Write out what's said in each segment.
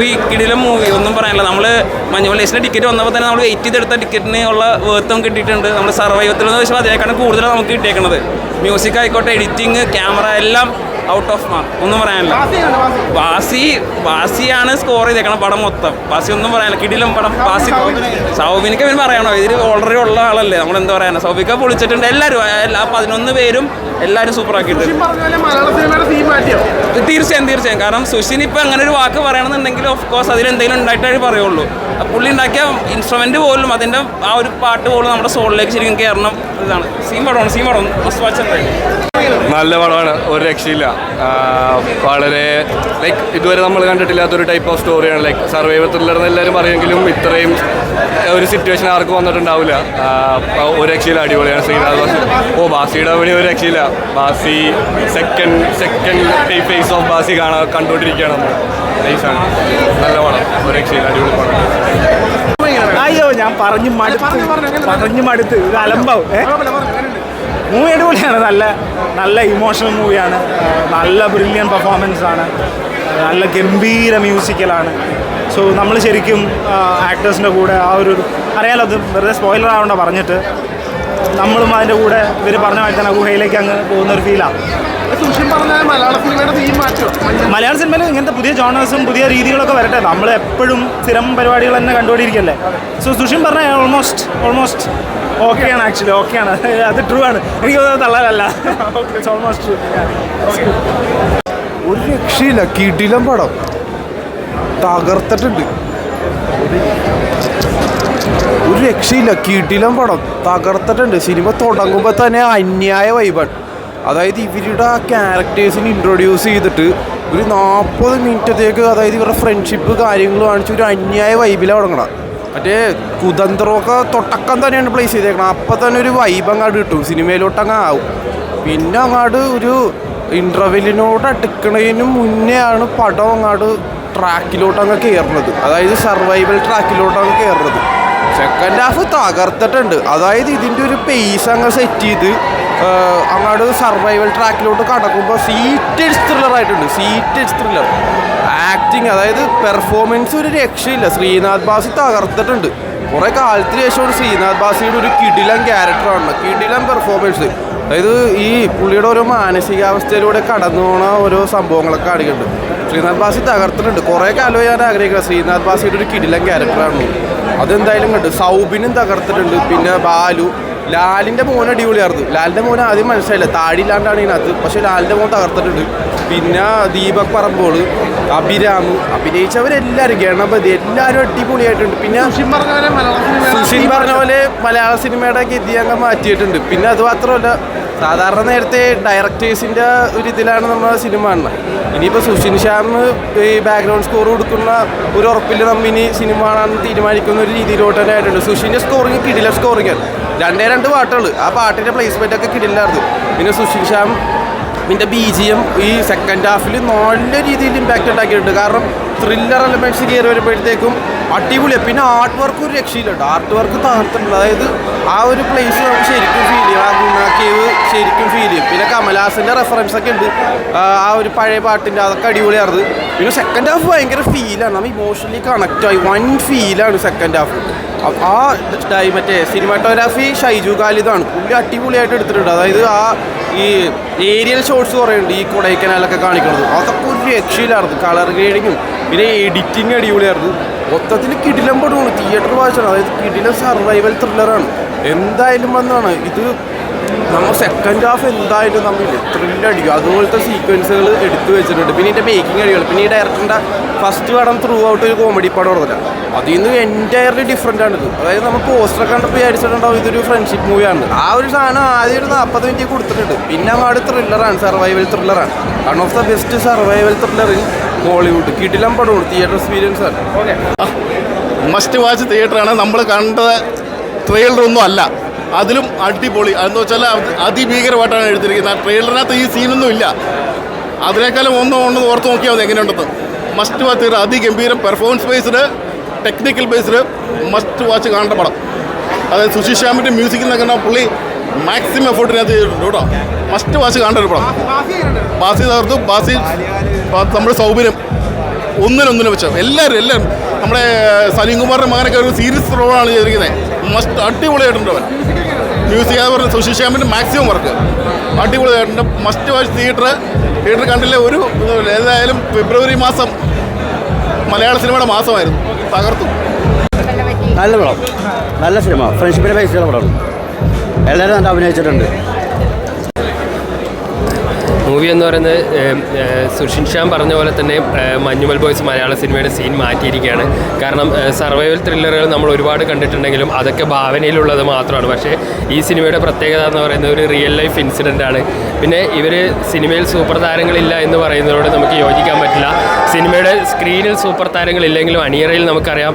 Movie കിടിലം movie ഒന്നും പറയാനില്ല. നമ്മൾ മഞ്ഞുമല്ലേശിന്റെ ടിക്കറ്റ് വന്നപ്പോൾ തന്നെ നമ്മൾ വെയിറ്റ് ചെയ്തെടുത്ത ടിക്കറ്റിന് ഉള്ള വേർത്തും കിട്ടിയിട്ടുണ്ട്. നമ്മൾ സർവൈവത്തിൽ എന്ന് വെച്ചാൽ അതിനേക്കാളും കൂടുതലാണ് നമുക്ക് കിട്ടിയേക്കുന്നത് മ്യൂസിക് ആയിക്കോട്ടെ എഡിറ്റിങ് ക്യാമറ എല്ലാം ഔട്ട് ഓഫ് മാർക്ക് ഒന്നും പറയാനില്ല. ബാസി ബാസിയാണ് സ്കോർ ചെയ്തേക്കണം പടം മൊത്തം. ബാസി ഒന്നും പറയാനില്ല. കിടിലം പടം. ബാസി സൗബിനിക്ക് പിന്നെ പറയണോ? ഇതിൽ ഓൾറെഡി ഉള്ള ആളല്ലേ? നമ്മൾ എന്താ പറയാനാ? സൗബിക്ക പൊളിച്ചിട്ടുണ്ട്. എല്ലാവരും എല്ലാ പതിനൊന്ന് പേരും എല്ലാവരും സൂപ്പർ തീർച്ചയായും തീർച്ചയായും. കാരണം സുഷിൻ ഇപ്പം അങ്ങനെ ഒരു വാക്ക് പറയണമെന്നുണ്ടെങ്കിൽ ഓഫ് കോഴ്സ് അതിലെന്തെങ്കിലും ഉണ്ടായിട്ടേ പറയുള്ളൂ. പുള്ളി ഉണ്ടാക്കിയ ഇൻസ്ട്രുമെന്റ് പോലും അതിന്റെ ആ ഒരു പാട്ട് പോലും നമ്മുടെ സോളിലേക്ക് ശരിക്കും കയറണം ഇതാണ്. സീൻ പടമാണ് സീൻ പടം നല്ല പടമാണ് ഒരു രക്ഷയില്ല. വളരെ ലൈക്ക് ഇതുവരെ നമ്മൾ കണ്ടിട്ടില്ലാത്തൊരു ടൈപ്പ് ഓഫ് സ്റ്റോറിയാണ് ലൈക്ക് സർവൈവർ ത്രില്ലർ എന്ന് എല്ലാവരും പറയുമെങ്കിലും ഇത്രയും ഒരു സിറ്റുവേഷൻ ആർക്കും വന്നിട്ടുണ്ടാവില്ല. ഒരു രക്ഷയില്ല. അടിപൊളിയാണ്. ശ്രീനാഥ് ബാസി. ഓ ബാസിയുടെ പണി ഒരു രക്ഷയില്ല. ബാസി സെക്കൻഡ് സെക്കൻഡ് ഫേസ് ഓഫ് ബാസി കാണാൻ കണ്ടുകൊണ്ടിരിക്കുകയാണ് നമ്മൾ നൈസാണ് നല്ല പടം. ഒരു രക്ഷയില്ല. അടിപൊളി പടം. അയ്യോ ഞാൻ പറഞ്ഞു മടുത്ത്. പറഞ്ഞു, പറഞ്ഞു, പറഞ്ഞു മടുത്ത്. ഇത് അലമ്പാവും. മൂവി അടിപൊളിയാണ്. നല്ല നല്ല ഇമോഷണൽ മൂവിയാണ് നല്ല ബ്രില്യൻ പെർഫോമൻസ് ആണ്. നല്ല ഗംഭീര മ്യൂസിക്കലാണ് സോ നമ്മൾ ശരിക്കും ആക്ടേഴ്സിന്റെ കൂടെ ആ ഒരു അറിയാലോ അത് വെറുതെ സ്പോയിലർ ആവണ്ട പറഞ്ഞിട്ട്. നമ്മളും അതിന്റെ കൂടെ ഇവർ പറഞ്ഞ മാറ്റാൻ തന്നെ ഗുഹയിലേക്ക് അങ്ങ് പോകുന്ന ഒരു ഫീലാണ് മലയാള സിനിമയിൽ ഇങ്ങനത്തെ പുതിയ ജോണേഴ്സും പുതിയ രീതികളൊക്കെ വരട്ടെ. നമ്മൾ എപ്പോഴും സ്ഥിരം പരിപാടികൾ തന്നെ കണ്ടുകൊണ്ടിരിക്കല്ലേ? സോ സുഷിൻ പറഞ്ഞ ഓൾമോസ്റ്റ് ഓൾമോസ്റ്റ് ഓക്കെയാണ് ആക്ച്വലി ഓക്കെയാണ് അത് ട്രൂ ആണ്. എനിക്ക് തള്ളലല്ല ഓൾമോസ്റ്റ് ട്രൂ ഒരു രക്ഷയില്ല. കിടിലം പടം. തകർത്തിട്ടുണ്ട്. ഒരു രക്ഷയില്ല. കിടിലം പടം തകർത്തിട്ടുണ്ട്. സിനിമ തുടങ്ങുമ്പോൾ തന്നെ അന്യായ വൈബാണ് അതായത് ഇവരുടെ ആ ക്യാരക്ടേഴ്സിന് ഇൻട്രൊഡ്യൂസ് ചെയ്തിട്ട് ഒരു നാൽപ്പത് മിനിറ്റത്തേക്ക് അതായത് ഇവരുടെ ഫ്രണ്ട്ഷിപ്പ് കാര്യങ്ങൾ കാണിച്ച് ഒരു അന്യായ വൈബിലാണ് തുടങ്ങണം. മറ്റേ കുതന്ത്രമൊക്കെ തൊട്ടക്കം തന്നെയാണ് പ്ലേസ് ചെയ്തേക്കണം. അപ്പം തന്നെ ഒരു വൈബ് അങ്ങോട്ട് കിട്ടും. സിനിമയിലോട്ട് അങ്ങ് ആവും. പിന്നെ അങ്ങാട് ഒരു ഇന്റർവെല്ലിനോട് അടുക്കണതിന് മുന്നേ ആണ് പടം അങ്ങാട് ട്രാക്കിലോട്ട് അങ്ങ് കയറുന്നത് അതായത് സർവൈവൽ ട്രാക്കിലോട്ട് അങ്ങ് കയറുന്നത് സെക്കൻഡ് ഹാഫ് തകർത്തിട്ടുണ്ട്. അതായത് ഇതിന്റെ ഒരു പേസ് അങ്ങ് സെറ്റ് ചെയ്ത് ആഹ്, അങ്ങാട് സർവൈവൽ ട്രാക്കിലോട്ട് കടക്കുമ്പോൾ സീറ്റഡ് ത്രില്ലർ ആയിട്ടുണ്ട് സീറ്റഡ് ത്രില്ലർ ആക്ടിങ് അതായത് പെർഫോമൻസ് ഒരു രക്ഷയില്ല. ശ്രീനാഥ് ബാസി തകർത്തിട്ടുണ്ട്. കുറേ കാലത്തിന് ശേഷമാണ് ശ്രീനാഥ് ബാസിയുടെ ഒരു കിടിലൻ ക്യാരക്ടറാണ് കിടിലൻ പെർഫോമൻസ് അതായത് ഈ പുള്ളിയുടെ ഓരോ മാനസികാവസ്ഥയിലൂടെ കടന്നു പോണ ഓരോ സംഭവങ്ങളൊക്കെ കാണിക്കുന്നുണ്ട്. ശ്രീനാഥ് ബാസി തകർത്തിട്ടുണ്ട്. കുറേ കാലമായി ഞാൻ ആഗ്രഹിക്കുന്നത് ശ്രീനാഥ് ബാസിയുടെ ഒരു കിടിലൻ ക്യാരക്ടറാണ് അതെന്തായാലും കണ്ടു. സൗബിനും തകർത്തിട്ടുണ്ട്. പിന്നെ ബാലു ലാലിന്റെ മോൻ അടിപൊളിയായിരുന്നു. ലാലിന്റെ മോൻ ആദ്യം മനസ്സിലായില്ല. താടിയില്ലാണ്ടാണ് ഇതിനകത്ത്. പക്ഷേ ലാലിന്റെ മോൻ തകർത്തിട്ടുണ്ട്. പിന്നെ ദീപക് പറമ്പോൾ അഭിരാം അഭിനയിച്ചവരെല്ലാവരും ഗണപതി എല്ലാവരും അടിപൊളിയായിട്ടുണ്ട്. പിന്നെ സുഷിൻ പറഞ്ഞ പോലെ മലയാള സിനിമയുടെ ഗതി അങ്ങ് മാറ്റിയിട്ടുണ്ട്. പിന്നെ അത് മാത്രമല്ല സാധാരണ നേരത്തെ ഡയറക്ടേഴ്സിന്റെ ഒരു ഇതിലാണ് നമ്മൾ സിനിമ കാണുന്നത്. ഇനിയിപ്പോൾ സുഷിൻ ശ്യാം ഈ ബാക്ക്ഗ്രൗണ്ട് സ്കോർ കൊടുക്കുന്ന ഒരു ഉറപ്പിൽ നമ്മൾ ഇനി സിനിമ കാണാൻ തീരുമാനിക്കുന്ന ഒരു രീതിയിലോട്ട് തന്നെ ആയിട്ടുണ്ട്. സുഷിന്റെ സ്കോറിങ് കിടില സ്കോറിങ് രണ്ടേ രണ്ട് പാട്ടുകൾ ആ പാട്ടിന്റെ പ്ലേസ്മെന്റ് ഒക്കെ കിടില്ലായിരുന്നു പിന്നെ സുശീൽ ശ്യാം പിന്നെ ബി ജി എം ഈ സെക്കൻഡ് ഹാഫിൽ നല്ല രീതിയിൽ ഇമ്പാക്റ്റ് ഉണ്ടാക്കിയിട്ടുണ്ട്. കാരണം ത്രില്ലർ എലമെന്റ്സ് കയറി വരുമ്പോഴത്തേക്കും അടിപൊളിയാണ് പിന്നെ ആർട്ട് വർക്ക് ഒരു രക്ഷയിലുണ്ട് ആർട്ട് വർക്ക് തകർത്തിട്ടുണ്ട്. അതായത് ആ ഒരു പ്ലേസ് നമുക്ക് ശരിക്കും ഫീൽ ചെയ്യും. ആ ഗുണ കേവ് ശരിക്കും ഫീൽ ചെയ്യും. പിന്നെ കമലഹാസന്റെ റെഫറൻസ് ഒക്കെ ഉണ്ട്. ആ ഒരു പഴയ പാട്ടിന്റെ അതൊക്കെ അടിപൊളിയായിരുന്നു. പിന്നെ സെക്കൻഡ് ഹാഫ് ഭയങ്കര ഫീലാണ് നമ്മൾ ഇമോഷണലി കണക്റ്റായി വൺ ഫീലാണ് സെക്കൻഡ് ഹാഫ് ആ മറ്റേ സിനിമാറ്റോഗ്രാഫി ഷൈജു ഖാലിദാണ്. പുള്ളി അടിപൊളിയായിട്ട് എടുത്തിട്ടുണ്ട്. അതായത് ആ ഈ ഏരിയൽ ഷോട്ട്സ് കുറേ ഈ കൊടൈക്കനാലൊക്കെ കാണിക്കുന്നത്. അതൊക്കെ ഒരു രക്ഷയിലായിരുന്നു കളർ ഗ്രേഡിങ്ങും പിന്നെ എഡിറ്റിങ് അടിപൊളിയായിരുന്നു. മൊത്തത്തിൽ കിടിലം പടമാണ്. തിയേറ്റർ വാച്ചാണ് അതായത് കിടിലം സർവൈവൽ ത്രില്ലറാണ് എന്തായാലും വന്നാണ് ഇത് നമ്മൾ സെക്കൻഡ് ഹാഫ് എന്തായാലും നമ്മൾ ത്രില്ല് അടിക്കും. അതുപോലത്തെ സീക്വൻസുകൾ എടുത്തു വെച്ചിട്ടുണ്ട്. പിന്നെ ഇതിന്റെ മേക്കിംഗ് അടികൾ പിന്നെ ഈ ഡയറക്ടറിന്റെ ഫസ്റ്റ് പടം ത്രൂ ഔട്ട് ഒരു കോമഡി പടം പറഞ്ഞില്ല അതിൽ നിന്ന് എന്റയർലി ഡിഫറെന്റ് ആണിത്. അതായത് നമ്മൾ പോസ്റ്റർ കണ്ടപ്പോൾ വിചാരിച്ചിട്ടുണ്ടാവും ഇതൊരു ഫ്രണ്ട്ഷിപ്പ് മൂവിയാണ് ആ ഒരു സാധനം ആദ്യം ഒരു നാൽപ്പത് മിനിറ്റ് കൊടുത്തിട്ടുണ്ട്. പിന്നെ അവിടെ ത്രില്ലറാണ് survival ത്രില്ലറാണ് one of the best survival thriller in Hollywood കിടിലം പടമാണ് തിയേറ്റർ എക്സ്പീരിയൻസ് ആണ്. മസ്റ്റ് വാച്ച് തിയേറ്ററാണ് നമ്മൾ കണ്ട ട്രെയിലറൊന്നും അല്ല. അതിലും അടിപൊളി. അതെന്ന് വെച്ചാൽ അത് അതിഭീകരമായിട്ടാണ് എടുത്തിരിക്കുന്നത്. ആ ട്രെയിലറിനകത്ത് ഈ സീനൊന്നും ഇല്ല അതിനേക്കാളും ഒന്നും ഒന്ന് ഓർത്ത് നോക്കിയാൽ മതി എങ്ങനെയുണ്ടെന്ന്. മസ്റ്റ് വാച്ച് ചെയ്ത് അതിഗംഭീരം performance based technical based must watch കാണേണ്ട പടം. അതായത് സുശി ശ്യാമിന്റെ മ്യൂസിക്കിൽ നിന്നൊക്കെ പുള്ളി മാക്സിമം എഫേർട്ടിനകത്ത് ചെയ്തിട്ടുണ്ട് കേട്ടോ. മസ്റ്റ് വാച്ച് കാണേണ്ട ഒരു പടം. ബാസി തകർത്തു ബാസി നമ്മുടെ സൗകര്യം ഒന്നിനൊന്നിനെ വെച്ച് എല്ലാവരും എല്ലാവരും. നമ്മുടെ സലീം കുമാറിന്റെ മകനൊക്കെ ഒരു സീരിയസ് റോളാണ് ചെയ്തിരിക്കുന്നത്. മസ്റ്റ് അടിപൊളിയായിട്ടുണ്ട് അവൻ. മ്യൂസിക് പറഞ്ഞ സുശീൽ ശ്യാമിന്റെ മാക്സിമം വർക്ക് അടിപൊളിയായിട്ടുണ്ട്. മസ്റ്റ് വാച്ച് തിയേറ്റർ തിയേറ്റർ കണ്ടില്ല ഒരു ഏതായാലും ഫെബ്രുവരി മാസം മലയാള സിനിമയുടെ മാസമായിരുന്നു. തകർത്തു. നല്ല പടം. നല്ല സിനിമ. ഫ്രണ്ട്ഷിപ്പിന്റെ ബേസ് ചെയ്ത പടമാണ്. എല്ലാവരും നല്ല അഭിനയിച്ചിട്ടുണ്ട്. മൂവി എന്ന് പറയുന്നത് സുഷിൻ ശ്യാം പറഞ്ഞ പോലെ തന്നെ മഞ്ഞുമൽ ബോയ്സ് മലയാള സിനിമയുടെ സീൻ മാറ്റിയിരിക്കുകയാണ്. കാരണം സർവൈവൽ ത്രില്ലറുകൾ നമ്മൾ ഒരുപാട് കണ്ടിട്ടുണ്ടെങ്കിലും അതൊക്കെ ഭാവനയിലുള്ളത് മാത്രമാണ്. പക്ഷേ ഈ സിനിമയുടെ പ്രത്യേകത എന്ന് പറയുന്നത് ഒരു റിയൽ ലൈഫ് ഇൻസിഡന്റ് ആണ്. പിന്നെ ഇവർ സിനിമയിൽ സൂപ്പർ താരങ്ങളില്ല എന്ന് പറയുന്നതോട് നമുക്ക് യോജിക്കാൻ പറ്റില്ല. സിനിമയുടെ സ്ക്രീനിൽ സൂപ്പർ താരങ്ങളില്ലെങ്കിലും അണിയറയിൽ നമുക്കറിയാം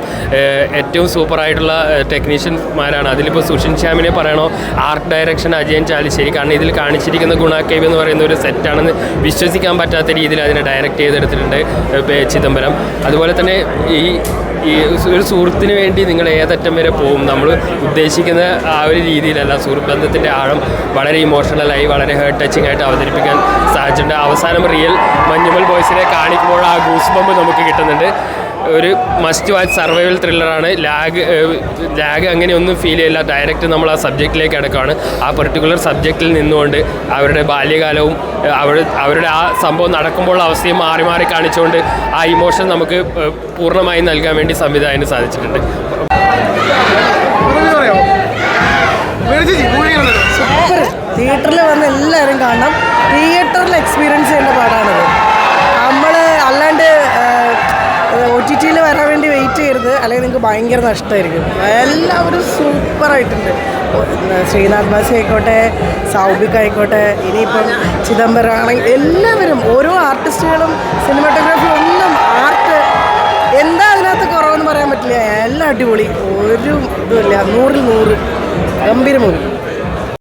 ഏറ്റവും സൂപ്പറായിട്ടുള്ള ടെക്നീഷ്യന്മാരാണ് അതിലിപ്പോൾ സുഷിൻ ശ്യാമിനെ പറയണോ ആർട്ട് ഡയറക്ഷൻ അജയൻ ചാലിശ്ശേരി. കാരണം ഇതിൽ കാണിച്ചിരിക്കുന്ന ഗുണാക്കേവ് എന്ന് പറയുന്ന ഒരു സെറ്റാണെന്ന് വിശ്വസിക്കാൻ പറ്റാത്ത രീതിയിൽ അതിനെ ഡയറക്റ്റ് ചെയ്തെടുത്തിട്ടുണ്ട് ചിദംബരം. അതുപോലെ തന്നെ ഈ ഈ ഒരു സുഹൃത്തിന് വേണ്ടി നിങ്ങൾ ഏതറ്റം വരെ പോകും? നമ്മൾ ഉദ്ദേശിക്കുന്ന ആ ഒരു രീതിയിലല്ല. സുഹൃത്ത് ബന്ധത്തിന്റെ ആഴം വളരെ ഇമോഷണലായി വളരെ ഹേർട്ട് ടച്ചിങ് ആയിട്ട് അവതരിപ്പിക്കാൻ സാധിച്ചിട്ടുണ്ട്. അവസാനം റിയൽ മഞ്ഞുമൽ ബോയ്സിനെ കാണിക്കുമ്പോൾ ആ ഗൂസ് ബമ്പ് നമുക്ക് കിട്ടുന്നുണ്ട്. ഒരു മസ്റ്റ് വാച്ച് സർവൈവൽ ത്രില്ലറാണ് ലാഗ് ലാഗ് അങ്ങനെയൊന്നും ഫീൽ ചെയ്യില്ല. ഡയറക്റ്റ് നമ്മൾ ആ സബ്ജക്റ്റിലേക്ക് അടക്കമാണ് ആ പെർട്ടിക്കുലർ സബ്ജക്റ്റിൽ നിന്നുകൊണ്ട് അവരുടെ ബാല്യകാലവും അവർ അവരുടെ ആ സംഭവം നടക്കുമ്പോൾ അവസ്ഥയും മാറി മാറി കാണിച്ചുകൊണ്ട് ആ ഇമോഷൻ നമുക്ക് പൂർണമായി നൽകാൻ വേണ്ടി സംവിധായകന് സാധിച്ചിട്ടുണ്ട്. മേടിച്ചേച്ചി മൂവി സൂപ്പർ. തിയേറ്ററിൽ വന്ന് എല്ലാവരും കാണണം. തിയേറ്ററിൽ എക്സ്പീരിയൻസ് ചെയ്യേണ്ട പാടാണത്. നമ്മൾ അല്ലാണ്ട് ഒ ടി ടിയിൽ വരാൻ വേണ്ടി വെയിറ്റ് ചെയ്യരുത്. അല്ലെങ്കിൽ നിങ്ങൾക്ക് ഭയങ്കര നഷ്ടമായിരിക്കും. എല്ലാവരും സൂപ്പറായിട്ടുണ്ട് ശ്രീനാഥ് ബാസി ആയിക്കോട്ടെ സൗബിക് ആയിക്കോട്ടെ ഇനിയിപ്പം ചിദംബരം ആണെങ്കിൽ എല്ലാവരും ഓരോ ആർട്ടിസ്റ്റുകളും സിനിമാറ്റോഗ്രാഫി ഒന്നും പറയാൻ എല്ലാം അടിപൊളി. ഒരു ഇതുമില്ല. നൂറിൽ നൂറ്. ഗംഭീര